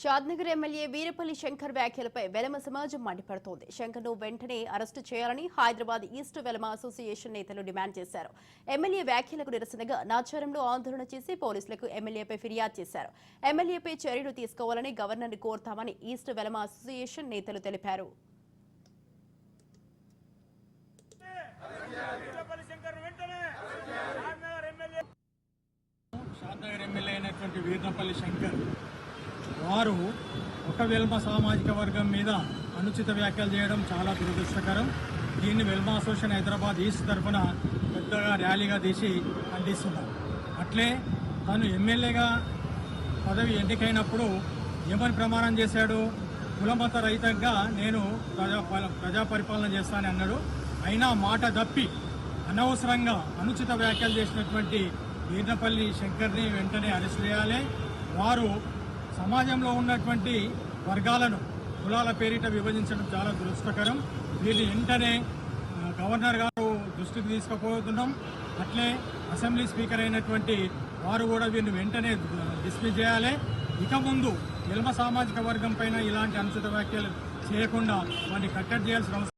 Shadnagar MLA Veerapalli Shankar వ్యాఖ్యలపై వెలమ సమాజం మండిపడుతోంది. శంకర్ను వెంటనే అరెస్టు చేయాలని హైదరాబాద్ ఈస్ట్ వెలమ అసోసియేషన్ నేతలు డిమాండ్ చేశారు. ఎమ్మెల్యే వ్యాఖ్యలకు నిరసనగా నాచారంలో ఆందోళన చేసి పోలీసులకు ఎమ్మెల్యేపై ఫిర్యాదు చేశారు. ఎమ్మెల్యేపై చర్యలు తీసుకోవాలని గవర్నర్ని కోరుతామని ఈస్ట్ వెలమ అసోసియేషన్ నేతలు తెలిపారు. వీరపల్లి ఎమ్మెల్యే అయినటువంటి వీర్నపల్లి శంకర్ వారు ఒక వెల్మ సామాజిక వర్గం మీద అనుచిత వ్యాఖ్యలు చేయడం చాలా దురదృష్టకరం. దీన్ని వెల్మ అసోసియేషన్ హైదరాబాద్ ఈస్ట్ తరఫున పెద్దగా ర్యాలీగా తీసి ఖండిస్తున్నాం అట్లే తను ఎమ్మెల్యేగా పదవి ఎన్నికైనప్పుడు ఏమని ప్రమాణం చేశాడు. కులమత రహితంగా నేను ప్రజా ప్రజా పరిపాలన చేస్తానని అన్నాడు. అయినా మాట తప్పి అనవసరంగా అనుచిత వ్యాఖ్యలు చేసినటువంటి వీర్నపల్లి శంకర్ని వెంటనే అరెస్ట్ చేయాలి. వారు సమాజంలో ఉన్నటువంటి వర్గాలను కులాల పేరిట విభజించడం చాలా దురదృష్టకరం. దీన్ని వెంటనే గవర్నర్ గారు దృష్టికి తీసుకుపోతున్నాం. అట్లే అసెంబ్లీ స్పీకర్ అయినటువంటి వారు కూడా వీరిని వెంటనే డిస్మిస్ చేయాలి. ఇక ముందు ఎల్మ సామాజిక వర్గం పైన ఇలాంటి అనుచిత వ్యాఖ్యలు చేయకుండా వారిని కట్టడి చేయాల్సిన అవసరం